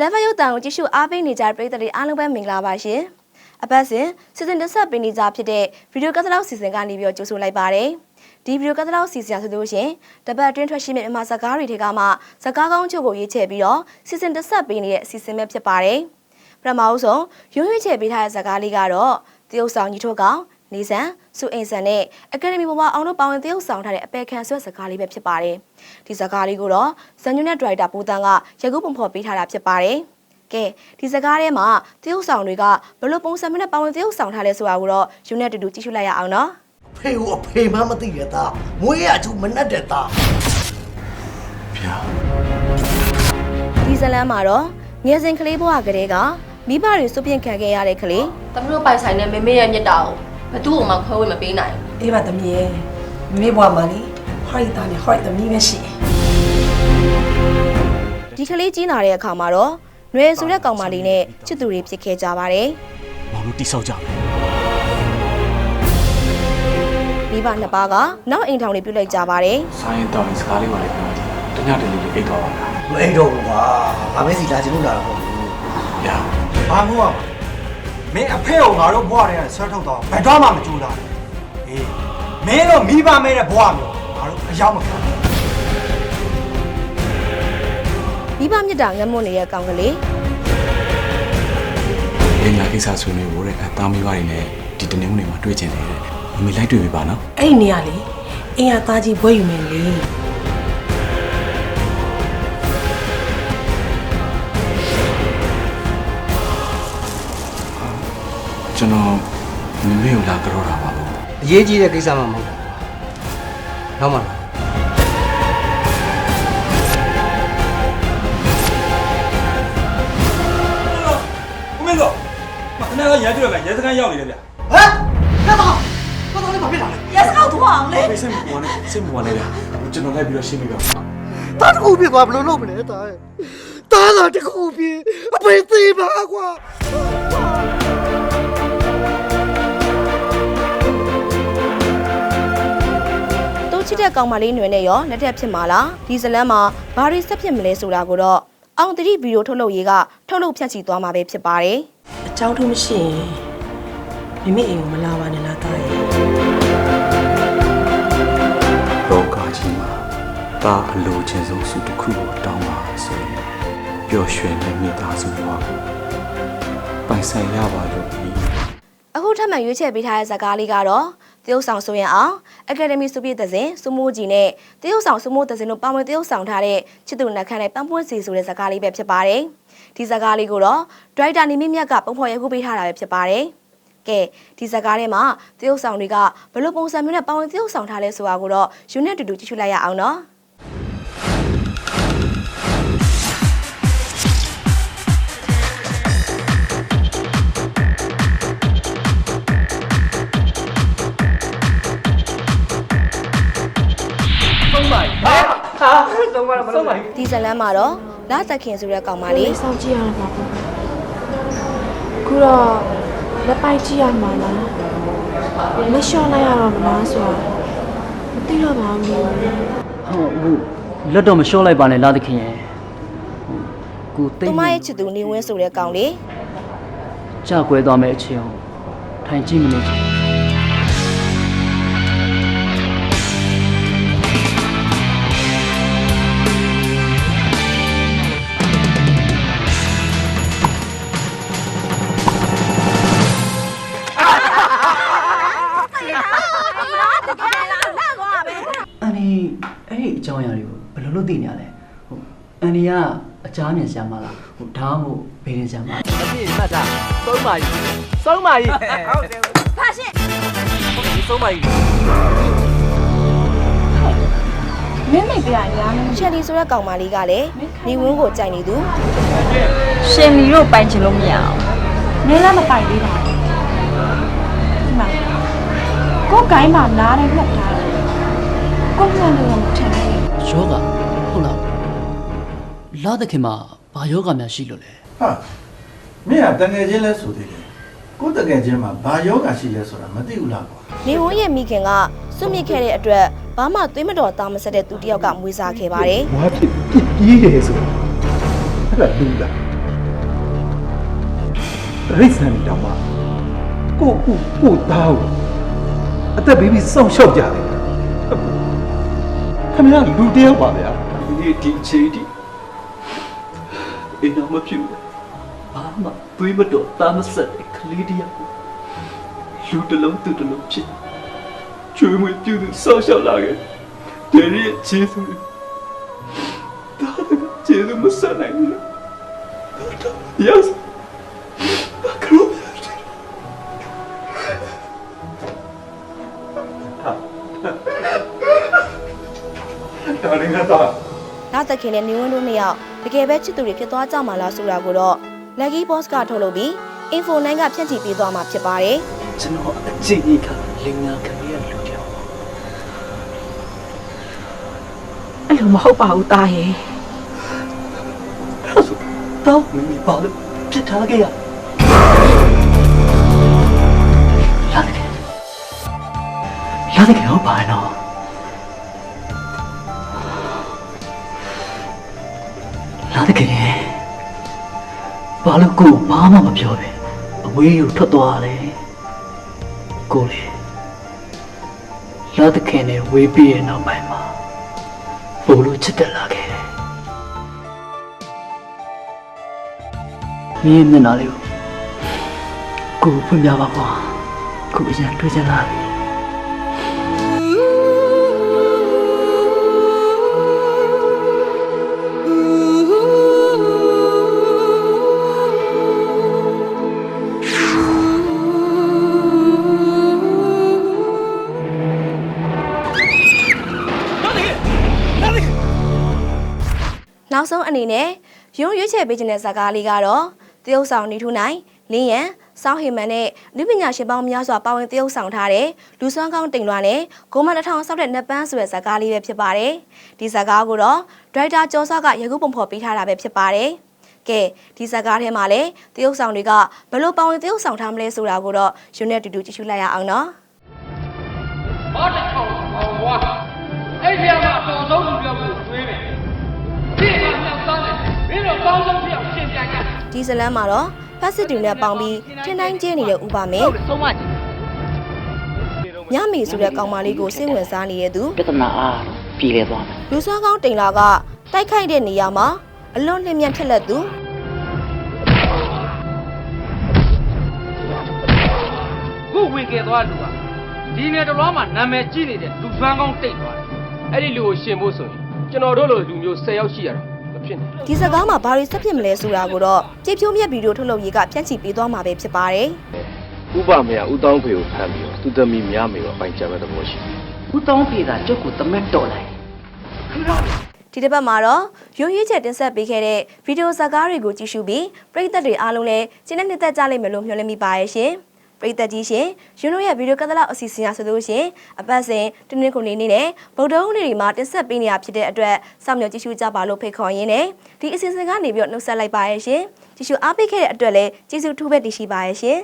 11ရုပ်တံကိုကြည့်ရှုအားပေးနေကြတဲ့ပရိသတ်တွေအားလုံးပဲမင်္ဂလာပါရှင်။အပတ်စဉ်စီစဉ်တက်ဆက်ပေးနေကြဖြစ်တဲ့ဗီဒီယိုကသလောက်စီစဉ်ကနေပြီးတော့ကြိုဆိုလိုက်ပါတယ်။ဒီဗီဒီယိုကသလောက်စီစဉ်ရဆိုလို့ရှရင်တပတ်အတွင်းထွက်ရှိမယ့်မြန်မာစကားတွေထဲကမှစကားကောင်းချုပ်ကိုရေးချယ်ပြီးတော့စီစဉ်တက်ဆက်ပေးနေတဲ့အစီအစဉ်ပဲဖြစ်ပါတယ်။ပထမအဆုံးရွရွချယ်ပေးထားတဲ့စကားလေးကတော့တရုတ်ဆောင်ညီထုတ်ကောင် နေဆန်စုအိမ်ဆန်နဲ့အကယ်ဒမီဘဝအောင်တို့ပါဝင်တရုတ်ဆောင်ထားတဲ့အပေခံဆွဲစကားလေးပဲဖြစ်ပါတယ်။ဒီစကားလေးကိုတော့ဇန်ညွနဲ့ဒရိုက်တာပူတန်းကရကုပုံဖော်ပေးထားတာဖြစ်ပါတယ်။ကဲဒီစကားထဲမှာတရုတ်ဆောင်တွေကဘယ်လိုပုံစံမျိုးနဲ့ပါဝင်တရုတ်ဆောင်ထားလဲဆိုတာကိုတော့ယူနဲ့အတူတူကြည့်ရှုလိုက်ရအောင်နော်ဖေကိုအဖေမှမသိတဲ့သားမွေးရအချူမနှက်တဲ့သားဗျာ။ဒီဇလန်မှာတော့ငယ်စဉ်ကလေးဘဝကလေးကမိဘတွေစုပ်ပြင့်ခံခဲ့ရတဲ့ကလေး။သမီးတို့ပိုင်ဆိုင်တဲ့မေမေရဲ့မြတ်တာကို ဘသူ့ကိုမှခွဲဝေမပေးနိုင်ဘူး အေးပါသမီးရဲ့မိဘွားမှာလေဟောက်ရီသားနဲ့ဟောက်ရီသမီးပဲရှိတယ် ဒီကလေးကြီးလာတဲ့အခါမှာတော့ຫນွေဆိုတဲ့ကောင်မလေးနဲ့ချစ်သူတွေဖြစ်ခဲ့ကြပါတယ် မောင်တို့တိဆောက်ကြမယ် ။မိဘနှစ်ပါးကနောက်အိမ်ထောင်တွေပြုတ်လိုက်ကြပါတယ် ဆိုင်းတောင်းစကားလေးပါလေပြောကြည့်တညတည်းလေးအိတ်သွားပါလား မအိမ်တော့ဘူးကွာငါမဲစီလာချင်လို့လာတာမဟုတ်ဘူး ဗျာ ဘာမို့อ่ะ မင်းအဖေကိုငါတို့ဘွားတွေကဆွဲထုတ်တော့ဘယ်တော့မှမကြိုးတာအေးမင်းတို့မိဘမဲတဲ့ဘွားမျိုးငါတို့အရောက်မခံဘူး။မိဘမြတ်တာငတ်မွတ်နေတဲ့ကောင်ကလေးအင်းလာကိစ္စဆွေးနွေးဖို့တဲ့အသားမိဘတွေနဲ့ဒီတနေ့နေ့မှာတွေ့ကျင်တယ်တဲ့မမေလိုက်တွေ့ပြီပါနော်အဲ့ဒီနေရာလေအင်းရသားကြီးဘွဲယူမယ်လေ ကျွန်တော်မမေကိုလာကြတော့တာပါဘူးအရေးကြီးတဲ့ကိစ္စမှမဟုတ်ဘူး။နောက်မှလားဦးမင်းတော့မခဏကရန်ကြည့်ရမယ်ရဲစခန်းရောက်နေတယ်ဗျဟမ်လက်တော့ဘာတော်လေးဘာဖြစ်လာလဲ။ဘေးစိတ်မပူနဲ့စိတ်မပူနဲ့ဗျ။ကျွန်တော်လိုက်ပြီးတော့ရှင်းပြပါမယ်တာတကူပြသွားဘယ်လိုလုပ်မလဲတာတာသာတကူပြအဖေသေးပါကွာ။ ချစ်တဲ့ကောင်မလေးနွယ်နဲ့ရောလက်ထက်ဖြစ်မှာလားဒီဇလန်းမှာဘာတွေဆက်ဖြစ်မလဲဆိုတာကိုတော့အောင်တတိဗီဒီယိုထုတ်လုပ်ရေးကထုတ်လုပ်ဖြန့်ချီသွားမှာပဲဖြစ်ပါတယ်အကြောင်းထူးမရှိရင်မိမိအိမ်ကိုမလာပါနဲ့လားတားရဲ့လောကကြီးမှာဒါအလိုချင်ဆုံးစုတစ်ခုကိုတောင်းပါဆိုရင်ပျော်ရွှင်တဲ့မိသားစုဘဝကိုပိုင်ဆိုင်ရပါလို့ဒီအခုထပ်မံရွေးချယ်ပေးထားတဲ့ဇာတ်ကားလေးကတော့ တရုတ်ဆောင်ဆိုရင်အောင်အကယ်ဒမီစုပြည့်သစဉ်စူမိုးကြီးနဲ့တရုတ်ဆောင်စူမိုးသစဉ်တို့ပါဝင်တရုတ်ဆောင်ထားတဲ့ချစ်သူနတ်ခမ်းနဲ့ပန်းပွင့်စီဆိုတဲ့ဇာတ်ကားလေးပဲဖြစ်ပါတယ်။ဒီဇာတ်ကားလေးကိုတော့ဒရိုက်တာနေမင်းမြတ်ကပုံဖော်ရိုက်ကူးပေးထားတာပဲဖြစ်ပါတယ်။ကဲဒီဇာတ်ကားထဲမှာတရုတ်ဆောင်တွေကဘယ်လိုပုံစံမျိုးနဲ့ပါဝင်တရုတ်ဆောင်ထားလဲဆိုတာကိုတော့ယူနစ်တူတူကြည့်ရှုလိုက်ရအောင်နော်။ ဒီဇလန်မှာတော့လာသက်ခင်ဆိုတဲ့ကောင်မလေးစောင့်ကြည့်ရမှာပေါ့ခုတော့လက်ပိုက်ကြည့်ရမှာလားလက်လျှော့လိုက်ရတော့မလားဆိုတော့မသိတော့ပါဘူးဟုတ်အခုလွတ်တော့မလျှော့လိုက်ပါနဲ့လာသခင်ရဲ့ဟိုကိုတိသူတ်မရဲ့ချစ်သူနေဝင်းဆိုတဲ့ကောင်လေးကြကွဲသွားမယ့်အချိန်ကိုထိုင်ကြည့်မနေချင် အဲ့ဒီအကြောင်းအရာတွေကိုဘယ်လိုလုပ်သိနေရလဲဟိုအန်ဒီကအချားမြင်ဆရာမလားဟိုဒါမှမဟုတ်ဘေးရင်ဆရာမလားအပြည့်မှတ်တာသုံးပါကြီးသုံးပါကြီးဟုတ်တယ်ဖာရှင်းဟုတ်တယ်သုံးပါကြီးမင်းမိတ်ပြရရမ်းချက်လီဆိုတဲ့ကောင်မလေးကလည်းနေဝင်းကိုကြိုက်နေသူရှင်လီတို့ပိုင်ချင်လို့မရအောင်နင်းလည်းမပိုင်သေးပါဘူးဒီမှာကိုယ်ကိုင်းမှာနားတယ်မှတ်ထားတယ်ကိုယ်မှန်တယ်မထင်ဘူး ယောဂဟုတ်လားလာသခင်မှာဘာယောဂများရှိလို့လဲဟာမင်းကတငယ်ချင်းလဲဆိုသေးတယ်ကိုတငယ်ချင်းမှာဘာယောဂရှိလဲဆိုတာမသိဘူးလားကွာနေဝင်းရဲ့မိခင်ကစွန့်မြစ်ခဲ့တဲ့အတွက်ဘာမှသွေးမတော်သားမဆက်တဲ့သူတစ်ယောက်ကမွေးစားခဲ့ပါတယ်ဘာဖြစ်ပြပြေးတယ်ဆိုအဲ့ဒါလူလားရိတ်ဆန်နေတာမှာကိုကိုကိုသားကိုအသက်ဘေးပြီးစောင့်ရှောက်ကြတယ် ခင်ဗျားလူတယောက်ပါဗျာဒီဒီအချိန်ဒီအိမ်တော်မပြူဘာမှသွေးမတော်တာမဆက်တဲ့ကလေးတယောက်ကိုလူတစ်လုံးသူတစ်လုံးဖြစ်ချွေးမွေးပြုသူဆောက်ရှောက်လာခဲ့တယ်ရဲ့ခြေစွမ်းဒါကခြေစွမ်းမဆက်နိုင်ဘူး Yes လည်းငါသားနောက်သခင်နဲ့နေဝင်းတို့နှစ်ယောက်တကယ်ပဲချစ်သူတွေဖြစ်သွားကြမှာလားဆိုတာကိုတော့ Lucky Boss ကထုတ်လုပ်ပြီး Info 9ကဖြန့်ချိပေးသွားမှာဖြစ်ပါတယ်ကျွန်တော်အကြည့်ကြီးကလင်ညာခံရလူတယောက်အဲ့လိုမဟုတ်ပါဘူးတာရဲ့တော့မင်းပါလို့ပြစ်ထားခဲ့ရရတယ်ရတယ်ကတော့ပါနော် ရတယ်ကဘာလို့ကိုဘာမှမပြောပဲအဝေးကိုထွက်သွားတယ်ကိုလေရတယ်ခင်နဲ့ဝေးပြီးရဲ့နောက်ပိုင်းမှာဘို့လို့ချစ်တက်လာခဲ့တယ်မင်းမျက်နှာလေးကိုကိုဖွင့်ပြပါကွာကိုအရင်တွေ့ချင်လာပြီ အနေနဲ့ရုံရွေးချယ်ပေးခြင်းတဲ့ဇာကားလေးကတော့တရုတ်ဆောင်နေထူနိုင်လင်းရန်စောင်းဟီမန်နဲ့လူပညာရှင်ပေါင်းများစွာပါဝင်တရုတ်ဆောင်ထားတဲ့လူစွမ်းကောင်းတိမ်လွှာနဲ့ဂိုမန်တစ်ထောင်ဆောက်တဲ့နက်ပန်းဆိုတဲ့ဇာကားလေးပဲဖြစ်ပါတယ်ဒီဇာကားကိုတော့ဒရိုက်တာကျော်စောကရေကူးပုံဖော်ပေးထားတာပဲဖြစ်ပါတယ်ကဲဒီဇာကားထဲမှာလည်းတရုတ်ဆောင်တွေကဘယ်လိုပါဝင်တရုတ်ဆောင်ထားမလဲဆိုတာကိုတော့ယူနက်တူတူကြည့်ရှုလိုက်ရအောင်နော်ဘာတစ်ချောင်းအောင်ဝါအဲ့ဒီမှာအတော်ဆုံးလူပြောက် မင်းတို့ကောင်းဆုံးဖြစ်အောင်ရှင်းပြကြဒီဇလန်းမှာတော့ဖက်စစ်တူနဲ့ပေါင်းပြီးထင်းတိုင်းကျင်းနေတဲ့ဥပါမင်းဆုံးမကြည့်ညမီဆိုတဲ့ကောင်မလေးကိုစိတ်ဝင်စားနေတဲ့သူပြဿနာအားပြည်လဲသွားမယ်လူစွမ်းကောင်းတိမ်လာကတိုက်ခိုက်တဲ့နေရာမှာအလွန်လျင်မြန်ထက်လက်သူခုဝင်ခဲ့သွားလူကဒီနေတော်မှာနာမည်ကြီးနေတဲ့လူစွမ်းကောင်းတိတ်သွားတယ်အဲ့ဒီလူကိုရှင်ဖို့ဆိုရင်ကျွန်တော်တို့လိုလူမျိုး10ယောက်ရှိရတာမ ဖြစ်နဲ့ဒီစကားမှာဘာတွေဆက်ဖြစ်မလဲဆိုတာကိုတော့ကြည်ဖြိုးမြက်ဗီဒီယိုထုတ်လုပ်ရေးကဖြန့်ချိပေးသွားမှာပဲဖြစ်ပါတယ်ဥပမေယဥတောင်းဖေကိုဖမ်းပြီးတော့သူသမီးများမေကိုအပိုင်ချမဲ့သဘောရှိတယ်ဦးတောင်းဖေတာကျုပ်ကိုတမက်တော်လိုက်ဒီတစ်ပတ်မှာတော့ရုံရွေးချက်တင်ဆက်ပေးခဲ့တဲ့ဗီဒီယိုဇာတ်ကားတွေကိုကြည့်ရှုပြီးပရိသတ်တွေအားလုံးလည်းကျင်းတဲ့နှစ်သက်ကြလိမ့်မယ်လို့မျှော်လင့်မိပါရဲ့ရှင် ပရိသတ်ကြီးရှင်ယူနိုရဲ့ဗီဒီယိုကသလောက်အစီအစဉ်ရဆိုလို့ရှင်အပတ်စဉ်တင်းတင်းခုနေနေနဲ့ဗုဒ္ဓဟူးနေ့တွေမှာတင်ဆက်ပေးနေရဖြစ်တဲ့အတွက်စောင့်မျှော်ကြည့်ရှုကြပါလို့ဖိတ်ခေါ်ရင်းနဲ့ဒီအစီအစဉ်ကနေပြီးတော့နှုတ်ဆက်လိုက်ပါရဲ့ရှင်ကြည့်ရှုအားပေးခဲ့တဲ့အတွက်လည်းကျေးဇူးထူးပဲတင်ရှိပါရဲ့ရှင်